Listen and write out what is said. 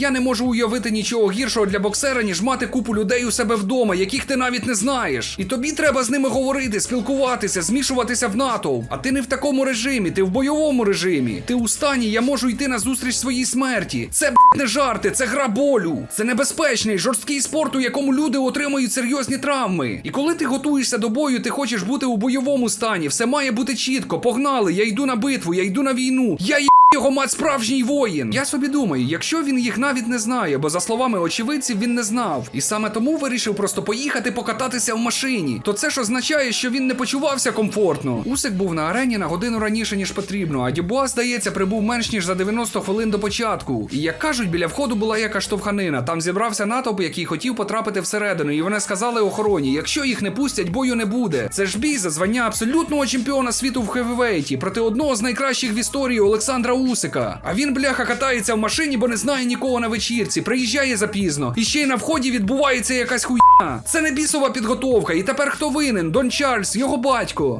Я не можу уявити нічого гіршого для боксера, ніж мати купу людей у себе вдома, яких ти навіть не знаєш. І тобі треба з ними говорити, спілкуватися, змішуватися в натовп. А ти не в такому режимі, ти в бойовому режимі. Ти у стані, я можу йти на зустріч своїй смерті. Це б**, не жарти, це гра болю. Це небезпечний, жорсткий спорт, у якому люди отримують серйозні травми. І коли ти готуєшся до бою, ти хочеш бути у бойовому стані. Все має бути чітко. Погнали, я йду на битву, я йду на війну. Я його мать справжній воїн. Я собі думаю, якщо він їх навіть не знає, бо за словами очевидців він не знав, і саме тому вирішив просто поїхати покататися в машині, то це ж означає, що він не почувався комфортно. Усик був на арені на годину раніше ніж потрібно, а Дюбуа, здається, прибув менш ніж за 90 хвилин до початку. І як кажуть, біля входу була яка штовханина. Там зібрався натовп, який хотів потрапити всередину, і вони сказали охороні: якщо їх не пустять, бою не буде. Це ж бій за звання абсолютного чемпіона світу в хевівейті проти одного з найкращих в історії Олександра Усика. А він, бляха, катається в машині, бо не знає нікого на вечірці, приїжджає запізно. І ще й на вході відбувається якась хуйня. Це не бісова підготовка. І тепер хто винен? Дон Чарльз, його батько.